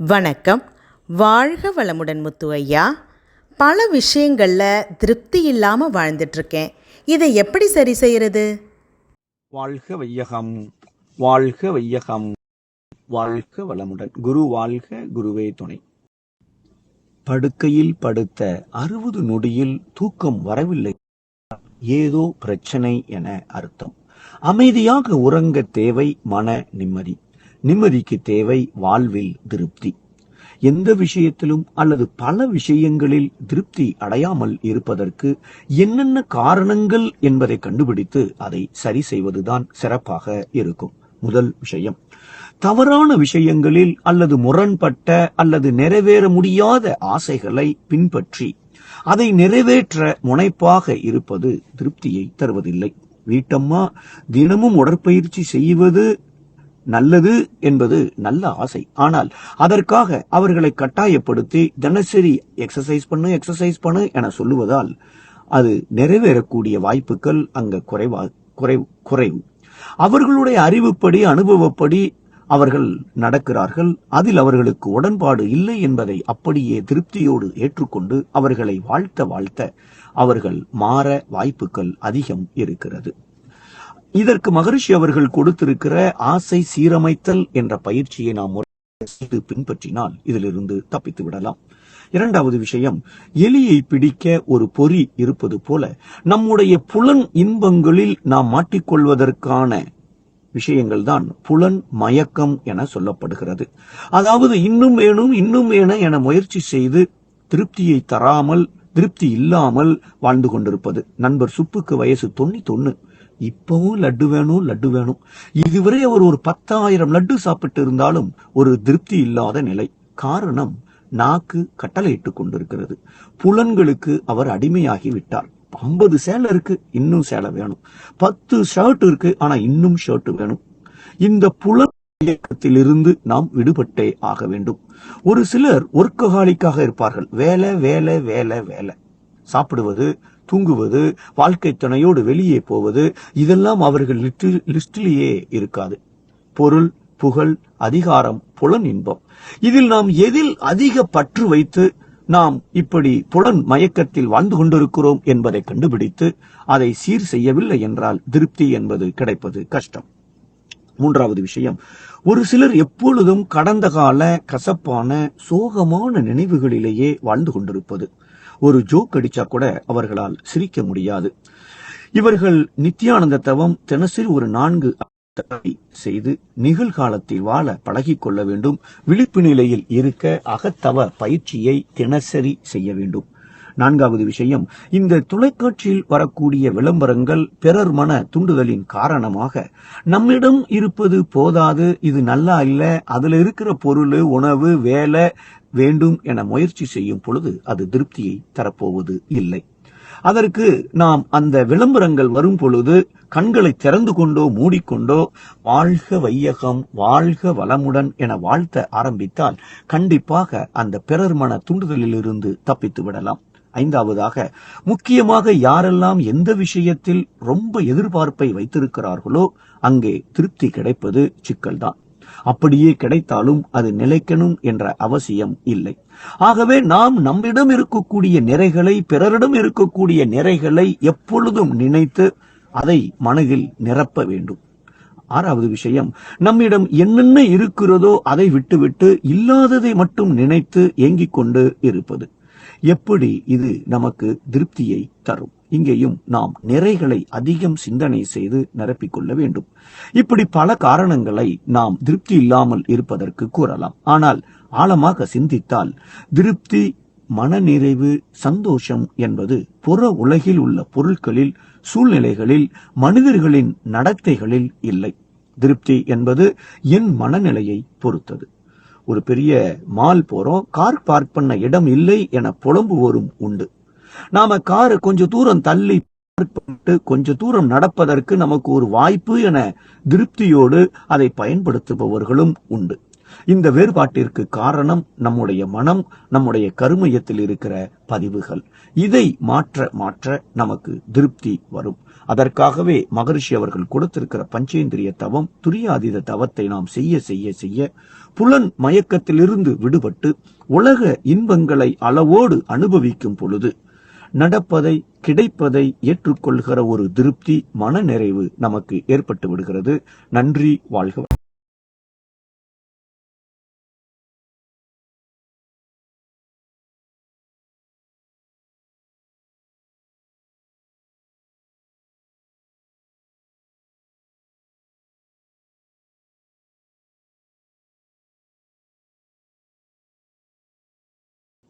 வணக்கம். வாழ்க வளமுடன் முத்து ஐயா. பல விஷயங்களில் திருப்தி இல்லாமல் வாழ்ந்துட்டுருக்கேன் இதை எப்படி சரி செய்கிறது வாழ்க வையகம். வாழ்க வையகம். வாழ்க வளமுடன். குரு வாழ்க குருவே துணை. படுக்கையில் படுத்த அறுபது நொடியில் தூக்கம் வரவில்லை. ஏதோ பிரச்சனை என அர்த்தம். அமைதியாக உறங்க தேவை மன நிம்மதி. நிம்மதிக்கு தேவை வாழ்வில் திருப்தி. எந்த விஷயத்திலும் அல்லது பல விஷயங்களில் திருப்தி அடையாமல் இருப்பதற்கு என்னென்ன காரணங்கள் என்பதை கண்டுபிடித்து அதை சரி செய்வதுதான் சிறப்பாக இருக்கும். முதல் விஷயம் தவறான விஷயங்களில் அல்லது முரண்பட்ட அல்லது நிறைவேற முடியாத ஆசைகளை பின்பற்றி அதை நிறைவேற்ற முனைப்பாக இருப்பது திருப்தியை தருவதில்லை. வீட்டம்மா தினமும் உடற்பயிற்சி செய்வது நல்லது என்பது நல்ல ஆசை. ஆனால் அதற்காக அவர்களை கட்டாயப்படுத்தி தினசரி எக்ஸசைஸ் பண்ணு எக்ஸசைஸ் பண்ணு என சொல்லுவதால் அது நிறைவேறக்கூடிய வாய்ப்புகள் அங்க குறைவா குறை குறைவு. அவர்களுடைய அறிவுப்படி அனுபவப்படி அவர்கள் நடக்கிறார்கள். அதில் அவர்களுக்கு உடன்பாடு இல்லை என்பதை அப்படியே திருப்தியோடு ஏற்றுக்கொண்டு அவர்களை வாழ்த்த வாழ்த்த அவர்கள் மாற வாய்ப்புகள் அதிகம் இருக்கிறது. இதற்கு மகரிஷி அவர்கள் கொடுத்திருக்கிற ஆசை சீரமைத்தல் என்ற பயிற்சியை நாம் செய்து பின்பற்றினால் இதிலிருந்து தப்பித்து விடலாம். இரண்டாவது விஷயம் எலியை பிடிக்க ஒரு பொறி இருப்பது போல நம்முடைய புலன் இன்பங்களில் நாம் மாட்டிக்கொள்வதற்கான விஷயங்கள் தான் புலன் மயக்கம் என சொல்லப்படுகிறது. அதாவது இன்னும் வேணும் இன்னும் வேணும் என முயற்சி செய்து திருப்தியை தராமல் திருப்தி இல்லாமல் வாழ்ந்து கொண்டிருப்பது. நண்பர் சுப்புக்கு வயசு தொண்ணூத்தொன்னு. இப்பவும் லட்டு வேணும் லட்டு வேணும். இதுவரை அவர் ஒரு பத்தாயிரம் லட்டு சாப்பிட்டு இருந்தாலும் ஒரு திருப்தி இல்லாத நிலை. காரணம் நாக்கு கட்டளையிட்டு கொண்டிருக்கிறது. புலன்களுக்கு அவர் அடிமையாகி விட்டார். ஐம்பது சேலை இருக்கு இன்னும் சேலை வேணும். பத்து ஷர்ட் இருக்கு ஆனா இன்னும் ஷர்ட் வேணும். இந்த புலன் இயக்கத்திலிருந்து நாம் விடுபட்டே ஆக வேண்டும். ஒரு சிலர் ஒர்க்கஹாலிக்காக இருப்பார்கள். வேலை வேலை வேலை வேலை. சாப்பிடுவது தூங்குவது வாழ்க்கை துணையோடு வெளியே போவது இதெல்லாம் அவர்கள் லிஸ்டிலேயே இருக்காது. பொருள் புகழ் அதிகாரம் புலன் இன்பம். இதில் நாம் எதில் அதிக பற்று வைத்து நாம் இப்படி புலன் மயக்கத்தில் வாழ்ந்து கொண்டிருக்கிறோம் என்பதை கண்டுபிடித்து அதை சீர் செய்யவில்லை என்றால் திருப்தி என்பது கிடைப்பது கஷ்டம். மூன்றாவது விஷயம் ஒரு சிலர் எப்பொழுதும் கடந்த கால கசப்பான சோகமான நினைவுகளிலேயே வாழ்ந்து கொண்டிருப்பது. ஒரு ஜோக் அடிச்சா கூட அவர்களால் சிரிக்க முடியாது. இவர்கள் நித்யானந்த தவம் தினசரி ஒரு நான்கு செய்து நிகழ்காலத்தில் வாழ பழகிக் கொள்ள வேண்டும். விழிப்பு நிலையில் இருக்க அகத்தவ பயிற்சியை தினசரி செய்ய வேண்டும். நான்காவது விஷயம் இந்த தொலைக்காட்சியில் வரக்கூடிய விளம்பரங்கள் பிறர் மன தூண்டுதலின் காரணமாக நம்மிடம் இருப்பது போதாது இது நல்லா இல்ல அதுல இருக்கிற பொருள் உணவு வேலை வேண்டும் என முயற்சி செய்யும் பொழுது அது திருப்தியை தரப்போவது இல்லை. அதற்கு நாம் அந்த விளம்பரங்கள் வரும் பொழுது கண்களை திறந்து கொண்டோ மூடிக்கொண்டோ வாழ்க வையகம் வாழ்க வளமுடன் என வாழ்த்த ஆரம்பித்தால் கண்டிப்பாக அந்த பிறர் மன தூண்டுதலிலிருந்து தப்பித்து விடலாம். ஐந்தாவதாக முக்கியமாக யாரெல்லாம் எந்த விஷயத்தில் ரொம்ப எதிர்பார்ப்பை வைத்திருக்கிறார்களோ அங்கே திருப்தி கிடைப்பது சிக்கல்தான். அப்படியே கிடைத்தாலும் அது நிலைக்கணும் என்ற அவசியம் இல்லை. ஆகவே நாம் நம்மிடம் இருக்கக்கூடிய நிறைகளை பிறரிடம் இருக்கக்கூடிய நிறைகளை எப்பொழுதும் நினைத்து அதை மனதில் நிரப்ப வேண்டும். ஆறாவது விஷயம் நம்மிடம் என்னென்ன இருக்கிறதோ அதை விட்டுவிட்டு இல்லாததை மட்டும் நினைத்து ஏங்கிக் கொண்டு இருப்பது. எப்படி இது நமக்கு திருப்தியை தரும்? இங்கேயும் நாம் நிறைகளை அதிகம் சிந்தனை செய்து நிரப்பிக் கொள்ள வேண்டும். இப்படி பல காரணங்களை நாம் திருப்தி இல்லாமல் இருப்பதற்கு கூறலாம். ஆனால் ஆழமாக சிந்தித்தால் திருப்தி மனநிறைவு சந்தோஷம் என்பது புற உலகில் உள்ள பொருட்களில் சூழ்நிலைகளில் மனிதர்களின் நடத்தைகளில் இல்லை. திருப்தி என்பது என் மனநிலையை பொறுத்தது. ஒரு பெரிய மால் போறோம் கார் பார்க் பண்ண இடம் இல்லை என புலம்புவோரும் உண்டு. நாம காரு கொஞ்சம் தூரம் தள்ளி பண்ணிட்டு கொஞ்ச தூரம் நடப்பதற்கு நமக்கு ஒரு வாய்ப்பு என திருப்தியோடு அதை பயன்படுத்துபவர்களும் உண்டு. இந்த வேறுபாட்டிற்கு காரணம் நம்முடைய மனம் நம்முடைய கருமையத்தில் இருக்கிற பதிவுகள். இதை மாற்ற மாற்ற நமக்கு திருப்தி வரும். அதற்காகவே மகரிஷி அவர்கள் கொடுத்திருக்கிற பஞ்சேந்திரிய தவம் துரியாதீத தவத்தை நாம் செய்ய செய்ய செய்ய புலன் மயக்கத்திலிருந்து விடுபட்டு உலக இன்பங்களை அளவோடு அனுபவிக்கும் பொழுது நடப்பதை கிடைப்பதை ஏற்றுக்கொள்கிற ஒரு திருப்தி மனநிறைவு நமக்கு ஏற்பட்டு விடுகிறது. நன்றி வாழ்க